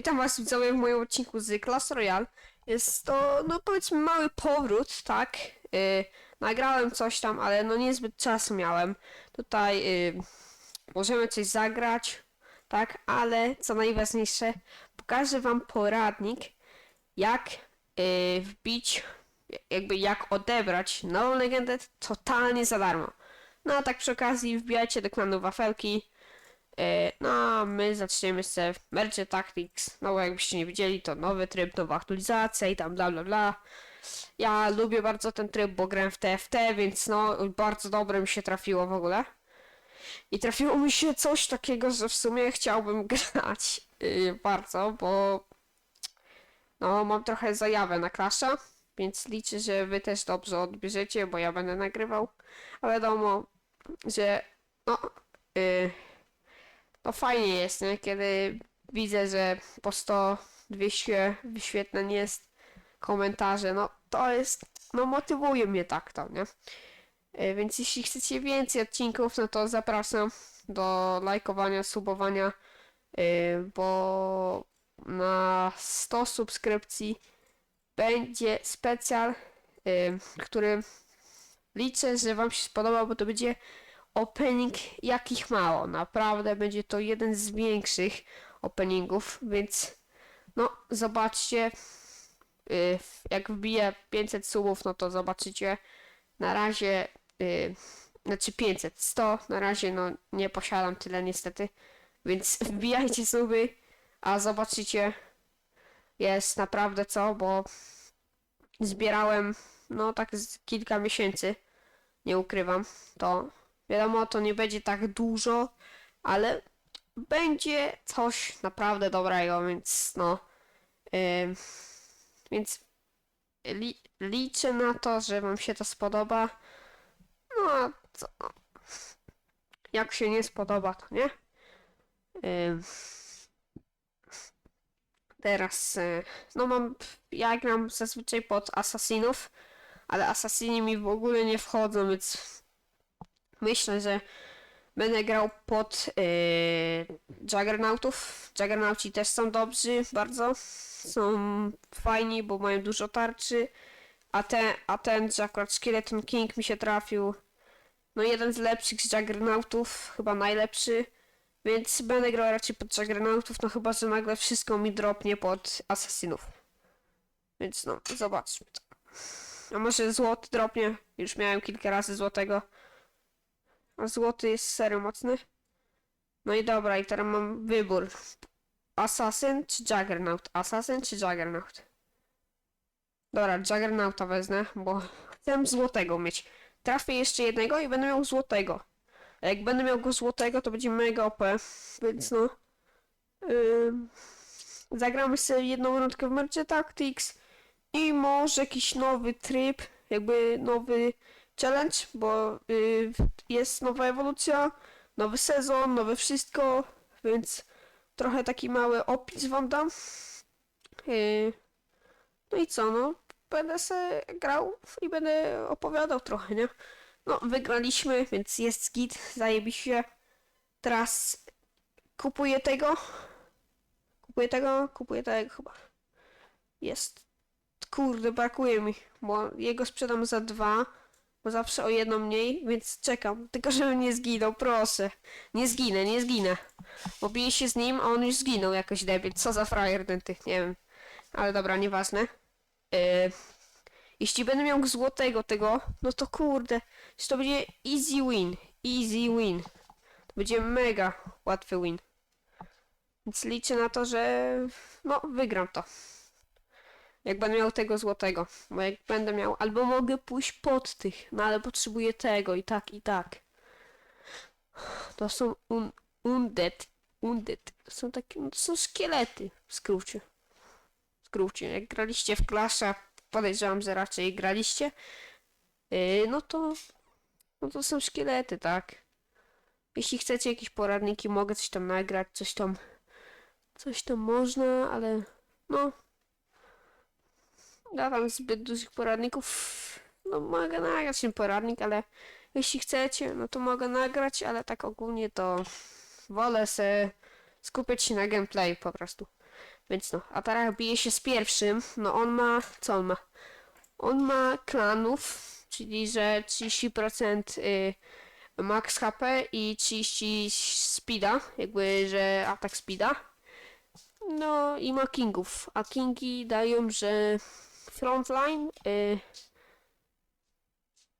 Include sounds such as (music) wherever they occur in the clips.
Witam was widzowie w moim odcinku z Clash Royale. Jest to, no powiedzmy, mały powrót, tak? Yy, nagrałem coś tam, ale no niezbyt czasu miałem. Tutaj yy, możemy coś zagrać, tak? Ale co najważniejsze, pokażę wam poradnik, jak yy, wbić, jakby jak odebrać nową legendę totalnie za darmo. No a tak przy okazji wbijajcie do klanu Wafelki. E, No, my zaczniemy z Merge Tactics. No, jakbyście nie widzieli, to nowy tryb, nowa aktualizacja i tam bla bla bla. Ja lubię bardzo ten tryb, bo grałem w TFT, więc no, bardzo dobre mi się trafiło w ogóle. I trafiło mi się coś takiego, że w sumie chciałbym (laughs) grać yy, bardzo, bo no, mam trochę zajawę na Clasha, więc liczę, że wy też dobrze odbierzecie, bo ja będę nagrywał. A wiadomo, że no, yy, no fajnie jest, nie? Kiedy widzę, że po 100, 200 wyświetleń jest komentarze, no to jest, no motywuje mnie tak to, nie? E, Więc jeśli chcecie więcej odcinków, no to zapraszam do lajkowania, subowania, e, bo na 100 subskrypcji będzie specjal, e, który liczę, że wam się spodoba, bo to będzie opening jakich mało. Naprawdę będzie to jeden z większych openingów, więc no zobaczcie. y, Jak wbije 500 subów, no to zobaczycie. Na razie, y, znaczy 500, 100, na razie no nie posiadam tyle niestety, więc (laughs) wbijajcie suby, a zobaczycie. Jest naprawdę co, bo zbierałem no tak kilka miesięcy, nie ukrywam, to Wiadomo, to nie będzie tak dużo, ale będzie coś naprawdę dobrego, więc no. Ym, więc li, liczę na to, że Wam się to spodoba. No a co? Jak się nie spodoba, to nie. Teraz, y, no mam, ja gram zazwyczaj pod asasinów, ale asasini mi w ogóle nie wchodzą, więc myślę, że będę grał pod yy, Juggernautów. Juggernauci też są dobrzy bardzo. Są fajni, bo mają dużo tarczy. A, te, a ten, że akurat Skeleton King mi się trafił. No jeden z lepszych z Juggernautów, chyba najlepszy. Więc będę grał raczej pod Juggernautów, no chyba, że nagle wszystko mi dropnie pod Assassinów. Więc no, zobaczmy. A może złoty dropnie? Już miałem kilka razy złotego. A złoty jest serio mocny. No i dobra, i teraz mam wybór. Assassin czy Juggernaut? Assassin czy Juggernaut? Dobra, Juggernauta wezmę, bo chcę złotego mieć. Trafię jeszcze jednego i będę miał złotego. A jak będę miał go złotego, to będzie mega OP, więc no... Ym, zagramy sobie jedną rundkę w Merge Tactics i może jakiś nowy tryb, jakby nowy challenge, bo y, jest nowa ewolucja, nowy sezon, nowe wszystko, więc trochę taki mały opis wam dam. Y, no i co, no, będę se grał i będę opowiadał trochę, nie? No, wygraliśmy, więc jest git, zajebiście. Teraz kupuję tego. Kupuję tego, kupuję tego chyba. Jest. Kurde, brakuje mi, bo jego sprzedam za dwa. Bo zawsze o jedno mniej, więc czekam. Tylko żebym nie zginął, proszę. Nie zginę, nie zginę. Bo biję się z nim, a on już zginął jakoś debil. Co za frajer ten tych, nie wiem. Ale dobra, nieważne. Yy, jeśli będę miał złotego tego, no to kurde. To będzie easy win. Easy win. To będzie mega łatwy win. Więc liczę na to, że no wygram to. Jak będę miał tego złotego. Bo jak będę miał, albo mogę pójść pod tych, no ale potrzebuję tego i tak, i tak. To są un, undead. Undead. Są takie, no to są szkielety w skrócie. W skrócie. Jak graliście w Clasha, podejrzewam, że raczej graliście, yy, no to, no to są szkielety, tak. Jeśli chcecie jakieś poradniki, mogę coś tam nagrać, coś tam, coś tam można, ale no, ja tam zbyt dużych poradników. No mogę nagrać ten poradnik, ale jeśli chcecie, no to mogę nagrać, ale tak ogólnie to wolę se skupiać się na gameplay po prostu. Więc no, a teraz bije się z pierwszym. No on ma, co on ma? On ma klanów, czyli że 30% y, max HP i 30 speeda, jakby, że atak speeda. No i ma kingów, a kingi dają, że frontline, y,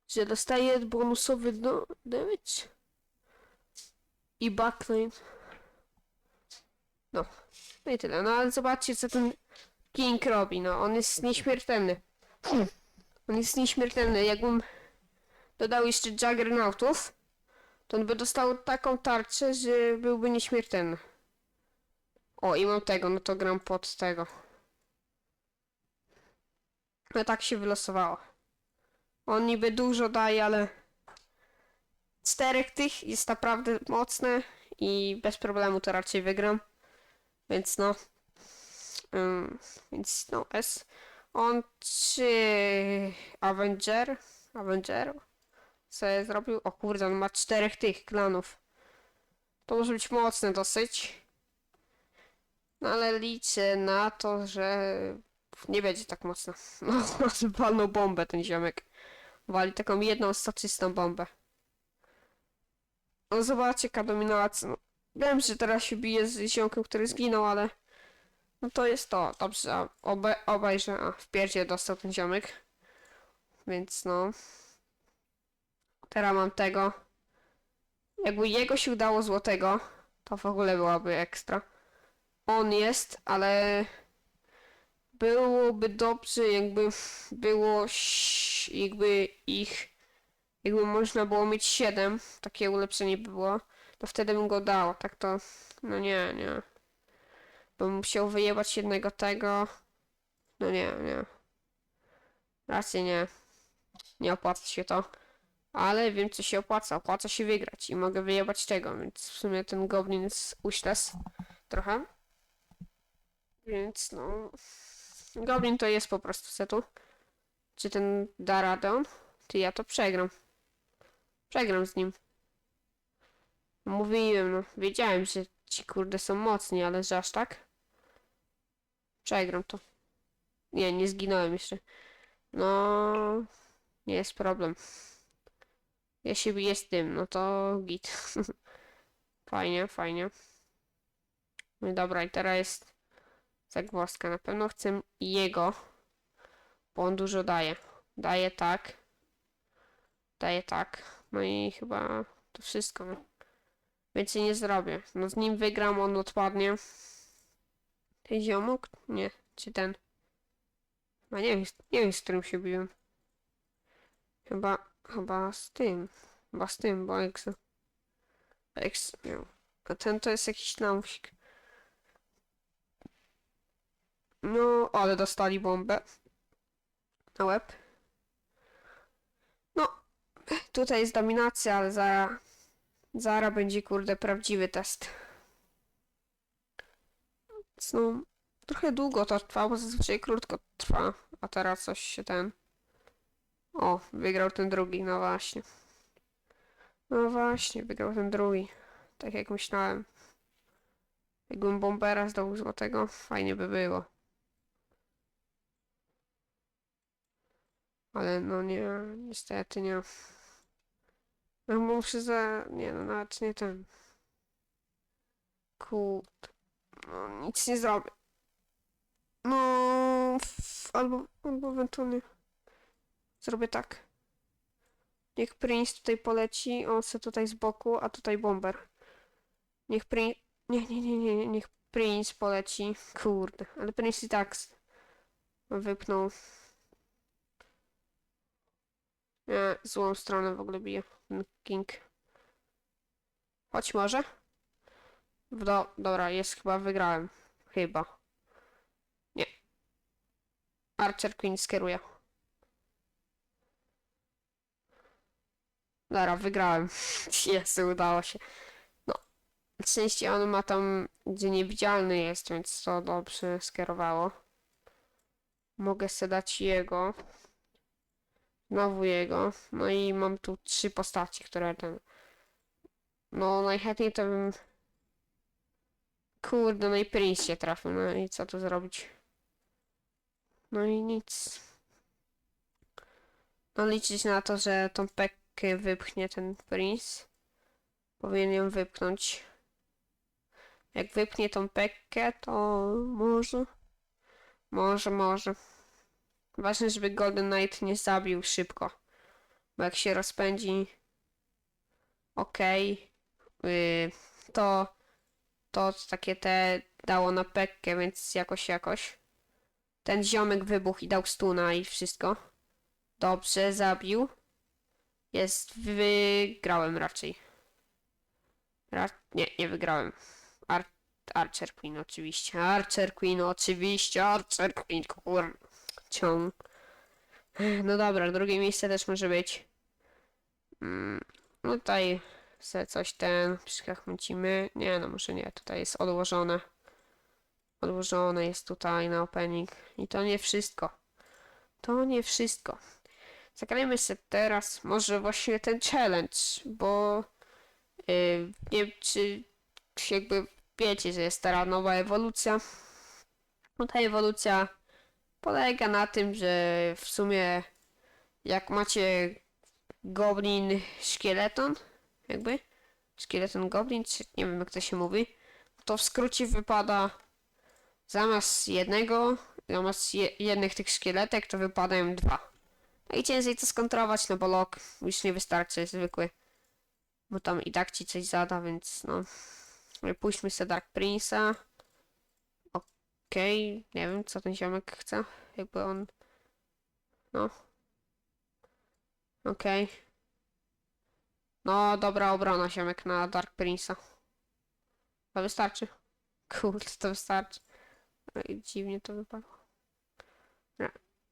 że dostaje bonusowy do, damage i backline. No, no i tyle. No ale zobaczcie, co ten king robi. No, on jest nieśmiertelny. On jest nieśmiertelny. Jakbym dodał jeszcze Juggernautów, to on by dostał taką tarczę, że byłby nieśmiertelny. O, i mam tego, no to gram pod tego. No tak się wylosowało. On niby dużo daje, ale czterech tych jest naprawdę mocne i bez problemu to raczej wygram. Więc no. Ym, więc no, S. On czy Avenger? Avenger? Co zrobił? O kurde, on ma czterech tych klanów. To może być mocne dosyć. No ale liczę na to, że nie będzie tak mocno. (laughs) No, walnął bombę ten ziomek. Wali taką jedną statyczną bombę. No zobaczcie, jaka dominacja. No, wiem, że teraz się bije z ziomkiem, który zginął, ale... No to jest to. Dobrze, obe, obejrzę. A, w pierdzie dostał ten ziomek. Więc no... Teraz mam tego. Jakby jego się udało złotego, to w ogóle byłaby ekstra. On jest, ale byłoby dobrze, jakby było jakby ich, jakby można było mieć 7, takie ulepszenie by było, to wtedy bym go dał. Tak to, no nie, nie. Bym musiał wyjebać jednego tego. No nie, nie. Raczej nie. Nie opłaca się to. Ale wiem, co się opłaca. Opłaca się wygrać i mogę wyjebać tego, więc w sumie ten goblin jest trochę. Więc no... Goblin to jest po prostu setu. Czy ten da radę? Ty ja to przegram. Przegram z nim. Mówiłem, no. Wiedziałem, że ci kurde są mocni, ale że aż tak? Przegram to. Nie, nie zginąłem jeszcze. No... Nie jest problem. Się biję z tym, no to git. (laughs) fajnie, fajnie. No dobra, i teraz jest zagwozdka. Na pewno chcę jego, bo on dużo daje. Daje tak. Daje tak. No i chyba to wszystko. Więcej nie zrobię. No z nim wygram, on odpadnie. Ten ziomok? Nie. Czy ten? No nie wiem, nie wiem z którym się biłem. Chyba, chyba z tym. Chyba z tym, bo Ex... Ex... Wiem. A ten to jest jakiś lamusik. No, ale dostali bombę. Na łeb. No, tutaj jest dominacja, ale za... Zara będzie, kurde, prawdziwy test. No, trochę długo to trwa, bo zazwyczaj krótko trwa. A teraz coś się ten... O, wygrał ten drugi, no właśnie. No właśnie, wygrał ten drugi. Tak jak myślałem. Jakbym bombera zdobył złotego, fajnie by było. Ale no nie, niestety nie. No muszę za... Nie no, nawet nie ten. Kurde. No, nic nie zrobię. No, albo, albo ewentualnie zrobię tak. Niech Prince tutaj poleci, on se tutaj z boku, a tutaj bomber. Niech Prince... Nie, nie, nie, nie, nie, niech Prince poleci. Kurde, ale Prince i tak wypnął. Nie, złą stronę w ogóle bije. King. Chodź może? Do, dobra, jest chyba wygrałem. Chyba. Nie. Archer Queen skieruje. Dobra, wygrałem. (laughs) Jezu, udało się. No. Na szczęście on ma tam, gdzie niewidzialny jest, więc to dobrze skierowało. Mogę sobie dać jego. Znowu jego. No i mam tu trzy postaci, które ten... No najchętniej to bym Kurde, no i się trafił, no i co tu zrobić? No i nic. No liczyć na to, że tą pekkę wypchnie ten Prince. Powinien ją wypchnąć. Jak wypchnie tą pekkę, to może. Może, może. Ważne, żeby Golden Knight nie zabił szybko. Bo jak się rozpędzi. Okej. y, to. To takie te dało na pekkę, więc jakoś, jakoś. Ten ziomek wybuchł i dał stuna i wszystko. Dobrze, zabił. Jest, wygrałem raczej. Ra nie, nie wygrałem. Ar Archer Queen oczywiście. Archer Queen oczywiście. Archer Queen, kur... Ciąg. No dobra, drugie miejsce też może być. Mm, no tutaj se coś ten, przychmęcimy. Nie, no może nie, tutaj jest odłożone. Odłożone jest tutaj na opening. I to nie wszystko. To nie wszystko. Zagrajmy sobie teraz może właśnie ten challenge, bo yy, nie wiem czy, jakby wiecie, że jest teraz nowa ewolucja. No ta ewolucja polega na tym, że w sumie jak macie goblin szkieleton, jakby szkieleton goblin, czy nie wiem jak to się mówi, to w skrócie wypada zamiast jednego, zamiast je, jednych tych szkieletek, to wypadają dwa. No i ciężej to skontrować, no bo lok już nie wystarczy zwykły, bo tam i tak ci coś zada, więc no. Pójdźmy sobie Dark Prince'a. Okej, nie wiem co ten ziomek chce, jakby on... No. Okej. No, dobra obrona ziomek na Dark Prince'a. To wystarczy. (laughs) Kurde, to wystarczy. Oj, dziwnie to wypadło.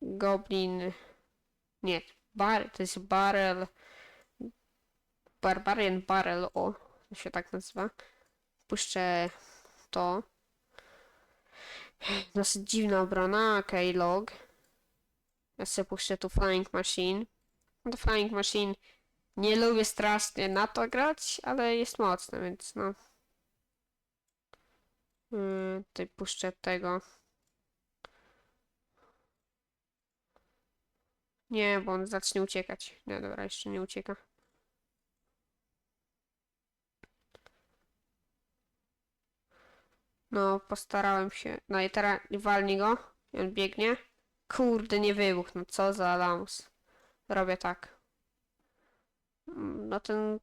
Goblin. Nie, bar, to jest barrel. Barbarian Barrel, o, to się tak nazywa. Puszczę to. Dosyć dziwna obrona, okej, log. Ja sobie puszczę tu Flying Machine. No to Flying Machine nie lubię strasznie na to grać, ale jest mocne, więc no. Yy, tutaj puszczę tego. Nie, bo on zacznie uciekać. Nie, dobra, jeszcze nie ucieka. No, postarałem się. No i teraz walnij go. I on biegnie. Kurde, nie wybuchł. No co za lamus. Robię tak. No ten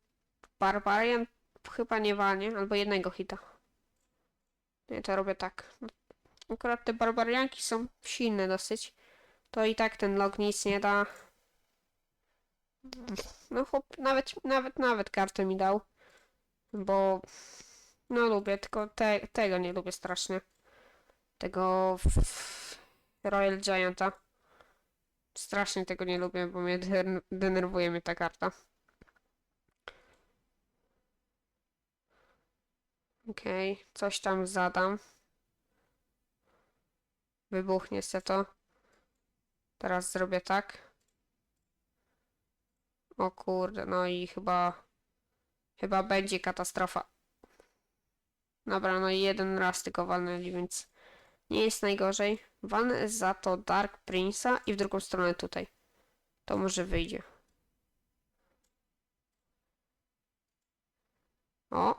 Barbarian chyba nie walnie. Albo jednego hita. Nie, to robię tak. No, Akurat te Barbarianki są silne dosyć. To i tak ten log nic nie da. No chłop, nawet, nawet, nawet kartę mi dał. Bo no lubię, tylko te, tego nie lubię strasznie. Tego Royal Gianta. Strasznie tego nie lubię, bo mnie den- denerwuje mnie ta karta. Okej, coś tam zadam. Wybuchnie se to. Teraz zrobię tak. O kurde, no i chyba... Chyba będzie katastrofa. Dobra, no i jeden raz tylko walnęli, więc nie jest najgorzej. Walnę za to Dark Prince'a i w drugą stronę tutaj. To może wyjdzie. O.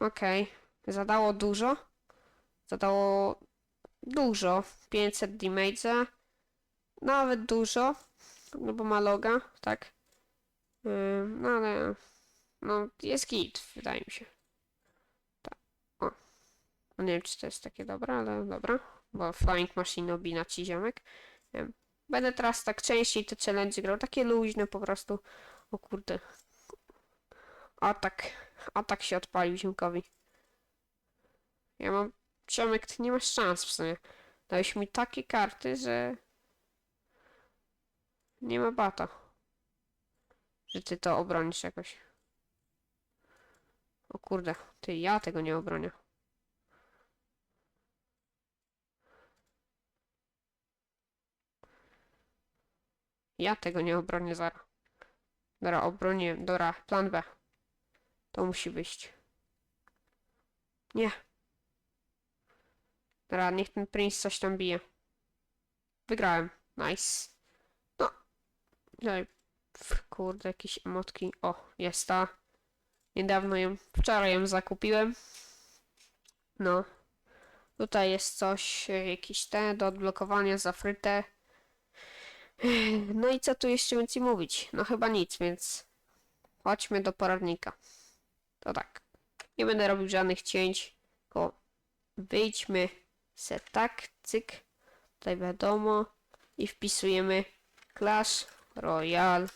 Okej. Zadało dużo. Zadało dużo. 500 damage'a. Nawet dużo. No bo ma loga, tak. Ym, no ale... No jest git, wydaje mi się. No nie wiem, czy to jest takie dobre, ale dobra. Bo Flying Machine obina ci ziomek. Będę teraz tak częściej te challenge grał. Takie luźne po prostu. O kurde. Atak. Atak się odpalił ziomkowi. Ja mam... Ziomek, ty nie masz szans w sumie. Dałeś mi takie karty, że... Nie ma bata. Że ty to obronisz jakoś. O kurde, ty, ja tego nie obronię. Ja tego nie obronię zara. Dobra, obroniłem. Dobra, plan B. To musi być. Nie. Dobra, niech ten prince coś tam bije. Wygrałem. Nice. No. Daj. Pff, Kurde, jakieś emotki. O, jest ta. Niedawno ją, wczoraj ją zakupiłem. No. Tutaj jest coś, e, jakiś ten do odblokowania za frytę. No i co tu jeszcze więcej mówić? No chyba nic, więc chodźmy do poradnika. To tak. Nie będę robił żadnych cięć, tylko wyjdźmy se tak, cyk, tutaj wiadomo i wpisujemy Clash Royale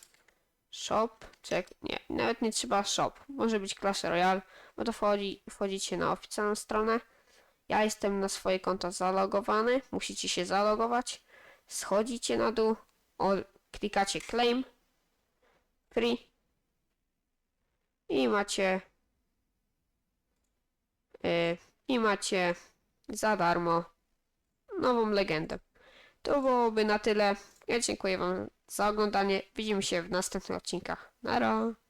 Shop, czek, nie, nawet nie trzeba shop, może być Clash Royale, bo to wchodzi, wchodzicie na oficjalną stronę. Ja jestem na swoje konto zalogowany, musicie się zalogować. Schodzicie na dół, o, klikacie claim, free i macie yy, i macie za darmo nową legendę. To byłoby na tyle. Ja dziękuję Wam za oglądanie. Widzimy się w następnych odcinkach. Nara!